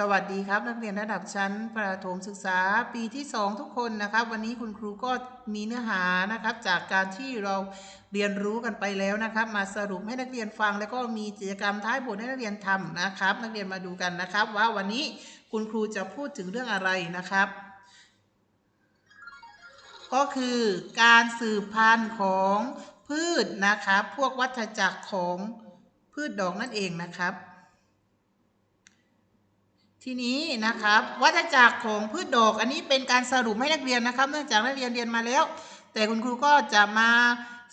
สวัสดีครับ นักเรียนระดับชั้นประถมศึกษาปีที่ 2 ทุกคนนะครับ วันนี้คุณครูก็มีเนื้อหานะครับ จากการที่เราเรียนรู้กันไปแล้วนะครับ มาสรุปให้นักเรียนฟัง แล้วก็มีกิจกรรมท้ายบทให้นักเรียนทำนะครับ นักเรียนมาดูกันนะครับ ว่าวันนี้คุณครูจะพูดถึงเรื่องอะไรนะครับ ก็คือการสืบพันธุ์ของพืชนะครับ พวกวัฏจักรของพืชดอกนั่นเองนะครับ ทีนี้นะครับ วัฏจักรของพืชดอก อันนี้เป็นการสรุปให้นักเรียนนะครับ เนื่องจากนักเรียนเรียนมาแล้ว แต่คุณครูก็จะมา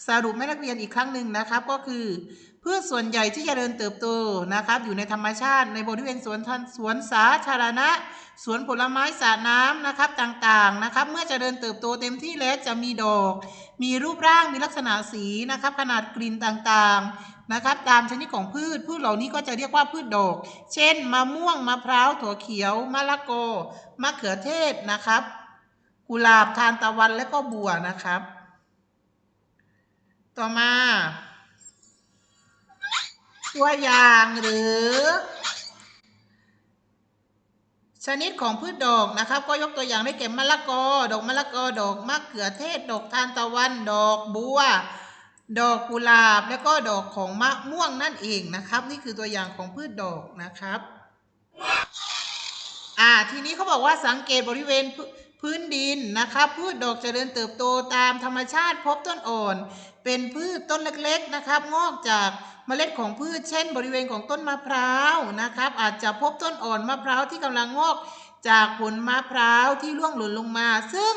สรุปให้นักเรียนอีกครั้งหนึ่งนะครับ ก็คือพืชส่วนใหญ่ที่จเจริญเติบโตนะครับ อยู่ในธรรมชาติในบริเวณสวนทันสวนสาธารณะ สวนผลไม้สระน้ำนะครับต่างๆนะครับ เมื่อจเจริญเติบโตเต็มที่แล้วจะมีดอก มีรูปร่างมีลักษณะสีนะครับ ขนาดกลิ่นต่างๆ นะครับ ตามชนิดของพืชพืชเหล่านี้ก็จะเรียกว่าพืชดอก เช่น มะม่วงมะพร้าวถั่วเขียวมะละกอมะเขือเทศนะครับ กุหลาบทานตะวันและก็บัวนะครับ ต่อมา ตัวอย่างหรือ ชนิดของพืชดอกนะครับ ก็ยกตัวอย่างได้แก่มะละกอ ดอกมะละกอดอกมะเขือเทศ ดอกทานตะวัน ดอกบัว ดอกกุหลาบแล้วก็ดอกของมะม่วงนั่นเองนะครับ นี่คือตัวอย่างของพืชดอกนะครับ อ่าทีนี้เขาบอกว่าสังเกตบริเวณพื้นดินนะครับ พืชดอกจเจริญเติบโตตามธรรมชาติพบต้นอ่อน เป็นพืชต้นเล็กๆนะครับ งอกจากเมล็ดของพืช เช่น บริเวณของต้นมะพร้าวนะครับ อาจจะพบต้นอ่อนมะพร้าวที่กำลังงอกจากผลมะพร้าวที่ร่วงหล่นลงมา ซึ่ง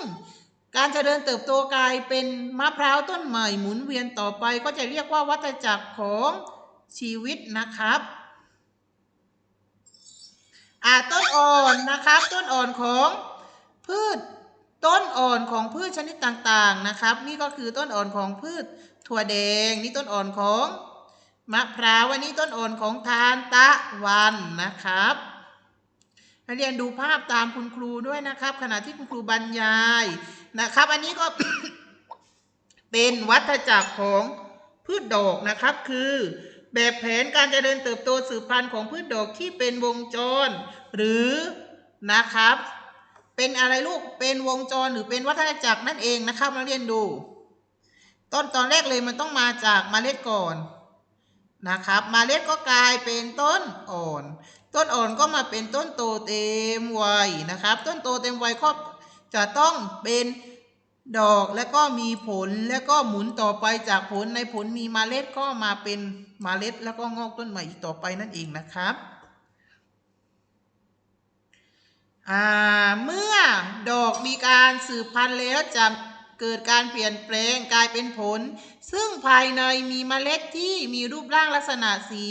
การเจริญเติบโตกลายเป็นมะพร้าวต้นใหม่หมุนเวียนต่อไป ก็จะเรียกว่าวัฏจักรของชีวิตนะครับอ่าต้นอ่อนนะครับ ต้นอ่อนของพืชต้นอ่อนของพืชชนิดต่างๆนะครับ นี่ก็คือต้นอ่อนของพืชถั่วแดง นี่ต้นอ่อนของมะพร้าวอันนี้ต้นอ่อนของทานตะวันนะครับ นักเรียนดูภาพตามคุณครูด้วยนะครับ ขณะที่คุณครูบรรยายนะครับ อันนี้ก็เป็นวัฏจักรของพืชดอกนะครับ คือแบบแผนการเจริญเติบโตสืบพันธุ์ของพืชดอกที่เป็นวงจร หรือนะครับ เป็นอะไรลูกเป็นวงจรหรือเป็นวัฏจักรนั่นเองนะครับนักเรียนดู ต้นตอนแรกเลยมันต้องมาจากเมล็ดก่อนนะครับเมล็ดก็กลายเป็นต้นอ่อน ต้นอ่อนก็มาเป็นต้นโตเต็มวัยนะครับ ต้นโตเต็มวัยก็จะต้องเป็นดอกแล้วก็มีผลแล้วก็หมุนต่อไปจากผลในผลมีเมล็ดก็มาเป็นเมล็ด แล้วก็งอกต้นใหม่อีกต่อไปนั่นเองนะครับอ่าเมื่อดอกมีการสืบพันธุ์แล้วจะเกิดการเปลี่ยนแปลงกลายเป็นผล ซึ่งภายในมีเมล็ดที่มีรูปร่างลักษณะสี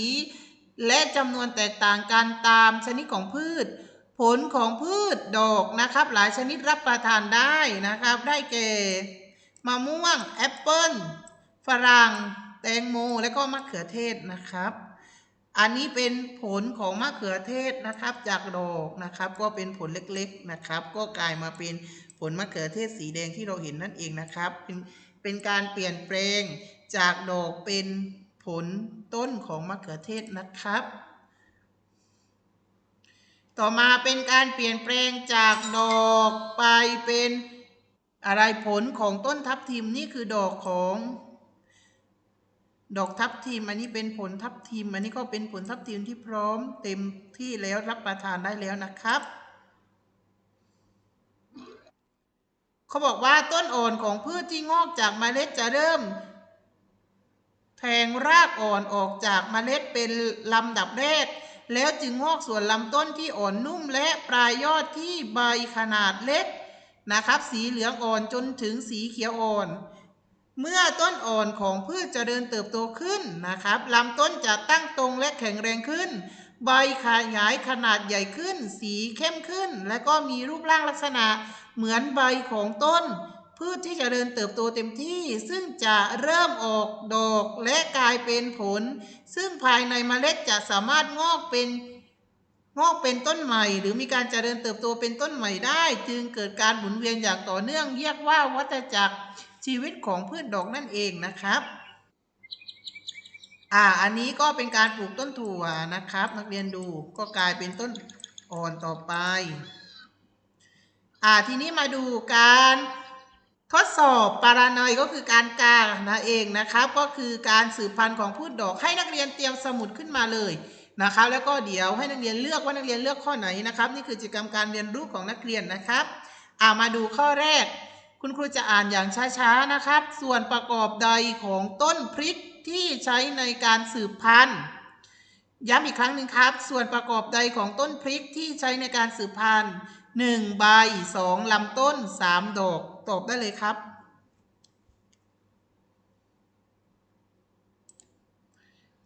และจำนวนแตกต่างกันตามชนิดของพืช ผลของพืชดอกนะครับ หลายชนิดรับประทานได้นะครับ ได้แก่มะม่วงแอปเปิ้ลฝรั่งแตงโมและก็มะเขือเทศนะครับ อันนี้เป็นผลของมะเขือเทศนะครับ จากดอกนะครับ ก็เป็นผลเล็กๆนะครับ ก็กลายมาเป็นผลมะเขือเทศสีแดงที่เราเห็นนั่นเองนะครับ เป็นเป็นการเปลี่ยนแปลงจากดอกเป็น ผลต้นของมะเขือเทศนะครับ ต่อมาเป็นการเปลี่ยนแปลงจากดอกไปเป็นอะไรผลของต้นทับทิมนี่คือดอกของ ดอกทับทิมอันนี้เป็นผลทับทิมอันนี้ก็เป็นผลทับทิมที่พร้อมเต็มที่แล้วรับประทานได้แล้วนะครับเขาบอกว่าต้นอ่อนของพืชที่งอกจากเมล็ดจะเริ่ม ทงรากอ่อนออกจากเมล็ดเป็นลำดับแรก แล้วจึงงอกส่วนลำต้นที่อ่อนนุ่มและปลายยอดที่ใบขนาดเล็กนะครับ สีเหลืองอ่อนจนถึงสีเขียวอ่อน เมื่อต้นอ่อนของพืชจเจริญเติบโตขึ้นนะครับลำต้นจะตั้งตรงและแข็งแรงขึ้น ใบขยายขนาดใหญ่ขึ้น สีเข้มขึ้น และก็มีรูปร่างลักษณะเหมือนใบของต้น พืชที่จเจริญเติบโตเต็มที่ ซึ่งจะเริ่มออกดอกายเป็นผล ซึ่งภายในเมล็ดจะสามารถงอกเป็นงอกเป็นต้นใหม่ หรือมีการเจริญเติบโตเป็นต้นใหม่ได้ จึงเกิดการหมุนเวียนอย่างต่อเนื่องเรียกว่าวัฏจักรชีวิตของพืชดอกนั่นเองนะครับอ่าอันนี้ก็เป็นการปลูกต้นถั่วนะครับ นักเรียนดูก็กลายเป็นต้นอ่อนต่อไปอ่าทีนี้มาดูการ ทดสอบปารานอยก็คือการกานะเองนะครับ ก็คือการสืบพันธุ์ของพืชดอกให้นักเรียนเตรียมสมุดขึ้นมาเลยนะครับแล้วก็เดี๋ยวให้นักเรียนเลือกว่านักเรียนเลือกข้อไหนนะครับ นี่คือกิจกรรมการเรียนรู้ของนักเรียนนะครับอ่ามาดูข้อแรก คุณครูจะอ่านอย่างช้าๆนะครับ ส่วนประกอบใดของต้นพริกที่ใช้ในการสืบพันธุ์ย้ำอีกครั้งหนึ่งครับ ส่วนประกอบใดของต้นพริกที่ใช้ในการสืบพันธุ์หนึ่งใบสองลำต้นสามดอก ตอบได้เลยครับ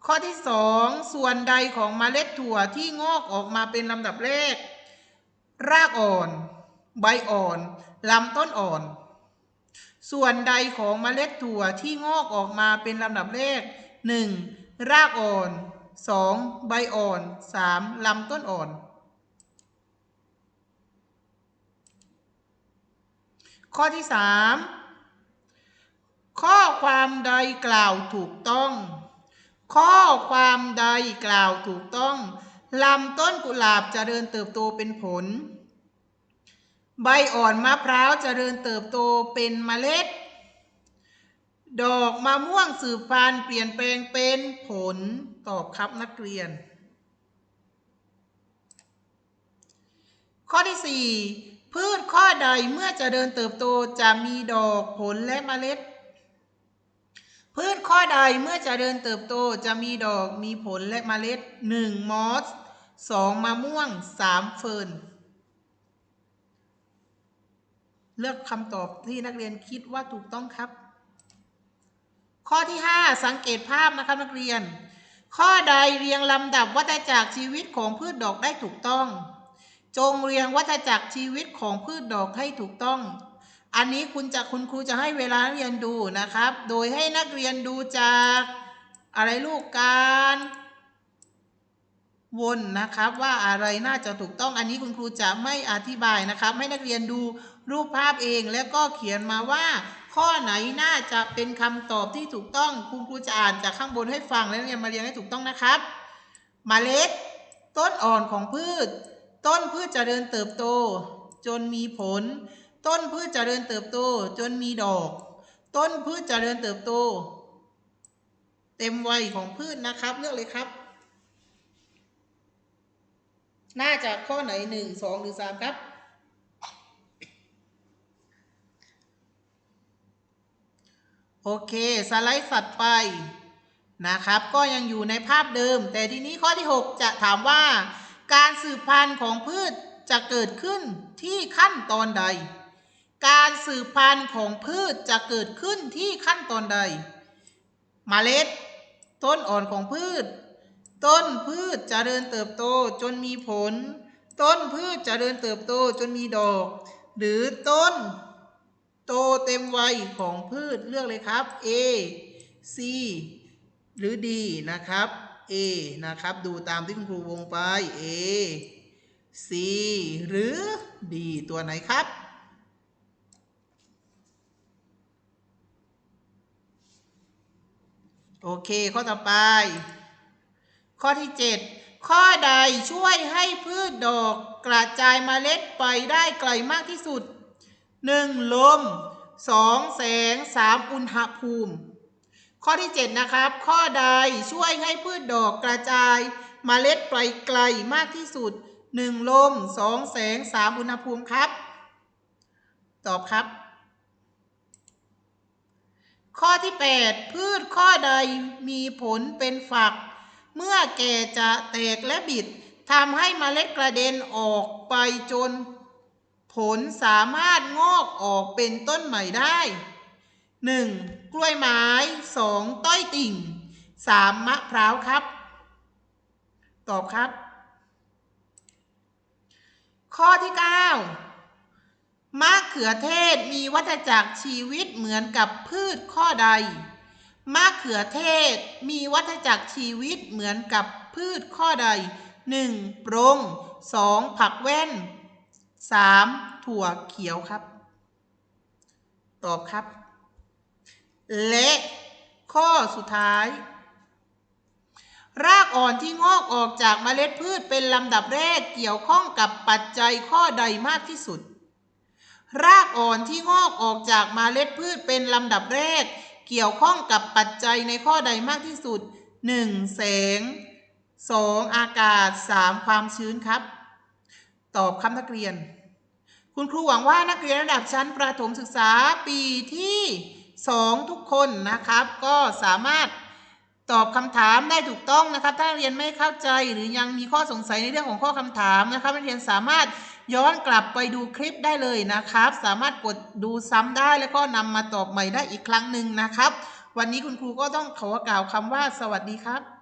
ข้อที่สองส่วนใดของเมล็ดถั่วที่งอกออกมาเป็นลำดับแรก รากอ่อน ใบอ่อนลำต้นอ่อน ส่วนใดของเมล็ดถั่วที่งอกออกมาเป็นลำดับแรก 1. รากอ่อน 2. ใบอ่อน 3. ลำต้นอ่อน ข้อที่3ข้อความใดกล่าวถูกต้อง ข้อความใดกล่าวถูกต้องลำต้นกุหลาบเจริญเติบโตเป็นผล ใบอ่อนมะพร้าวเจริญเติบโตเป็นเมล็ด ดอกมะม่วงสืบพันธุ์เปลี่ยนแปลงเป็นผลตอบครับนักเรียน ข้อที่ 4 พืชข้อใดเมื่อจเจริญเติบโตจะมีดอกผลและเมล็ด พืชข้อใดเมื่อจเจริญเติบโตจะมีดอกมีผลและเมล็ด 1. มอส 2. มะม่วง 3. เฟิร์นเลือกคำตอบที่นักเรียนคิดว่าถูกต้องครับ ข้อที่ 5 สังเกตภาพนะครับนักเรียน ข้อใดเรียงลำดับวัฏจักรชีวิตของพืชดอกได้ถูกต้อง จงเรียงวัฏจักรชีวิตของพืชดอกให้ถูกต้อง อันนี้คุณจะคุณครูจะให้เวลาเรียนดูนะครับ โดยให้นักเรียนดูจากอะไรลูกการวนนะครับว่าอะไรน่าจะถูกต้องอันนี้คุณครูจะไม่อธิบายนะครับ ให้นักเรียนดูรูปภาพเองแล้วก็เขียนมาว่า ข้อไหนน่าจะเป็นคำตอบที่ถูกต้อง คุณครูจะอ่านจากข้างบนให้ฟังแล้วนักเรียนมาเรียงให้ถูกต้องนะครับมเมล็ดต้นอ่อนของพืช ต้นพืชเจริญเติบโต จนมีผล ต้นพืชเจริญเติบโต จนมีดอก ต้นพืชเจริญเติบโต เต็มวัยของพืชนะครับ เลือกเลยครับ น่าจะข้อไหนหนึ่งสองหรือสามครับ โอเค สไลด์สัตว์ไปนะครับ ก็ยังอยู่ในภาพเดิม แต่ทีนี้ข้อที่ 6 จะถามว่า การสืบพันธุ์ของพืชจะเกิดขึ้นที่ขั้นตอนใด การสืบพันธุ์ของพืชจะเกิดขึ้นที่ขั้นตอนใดมเมล็ด ต้นอ่อนของพืช ต้นพืชจเจริญเติบโตจนมีผล ต้นพืชจเจริญเติบโตจนมีดอก หรือต้น โตเต็มวัยของพืชเลือกเลยครับ A C หรือ D นะครับ A นะครับ ดูตามที่คุณครูวงไป A C หรือ D ตัวไหนครับ โอเค ข้อต่อไป ข้อที่ 7 ข้อใดช่วยให้พืชดอกกระจายเมล็ดไปได้ไกลมากที่สุด 1. ลม 2. แสง 3. อุณหภูมิ ข้อที่ 7 นะครับ ข้อใดช่วยให้พืชดอกกระจายเมล็ดไปไกลมากที่สุด 1. ลม 2. แสง 3. อุณหภูมิครับ ตอบครับ ข้อที่ 8 พืชข้อใดมีผลเป็นฝัก เมื่อแก่จะแตกและบิดทำให้เมล็ดกระเด็นออกไปจน ผลสามารถงอกออกเป็นต้นใหม่ได้ 1. กล้วยไม้ 2. ต้อยติ่ง 3. มะพร้าวครับ ตอบครับ ข้อที่ 9 มะเขือเทศมีวัฏจักรชีวิตเหมือนกับพืชข้อใด มะเขือเทศมีวัฏจักรชีวิตเหมือนกับพืชข้อใด 1. ปรง 2. ผักแว่น 3. ถั่วเขียวครับ ตอบครับ และข้อสุดท้าย รากอ่อนที่งอกออกจากเมล็ดพืชเป็นลำดับแรกเกี่ยวข้องกับปัจจัยข้อใดมากที่สุด รากอ่อนที่งอกออกจากเมล็ดพืชเป็นลำดับแรก เกี่ยวข้องกับปัจจัยในข้อใดมากที่สุด 1. แสง 2. อากาศ 3. ความชื้นครับ ตอบคำนักเรียน คุณครูหวังว่านักเรียนระดับชั้นประถมศึกษาปีที่ 2 ทุกคนนะครับ ก็สามารถตอบคำถามได้ถูกต้องนะครับ ถ้าเรียนไม่เข้าใจหรือยังมีข้อสงสัยในเรื่องของข้อคำถามนะครับนักเรียนสามารถย้อนกลับไปดูคลิปได้เลยนะครับ สามารถกดดูซ้ำได้แล้วก็นำมาตอบใหม่ได้อีกครั้งหนึ่งนะครับ วันนี้คุณครูก็ต้องขอกล่าวคำว่าสวัสดีครับ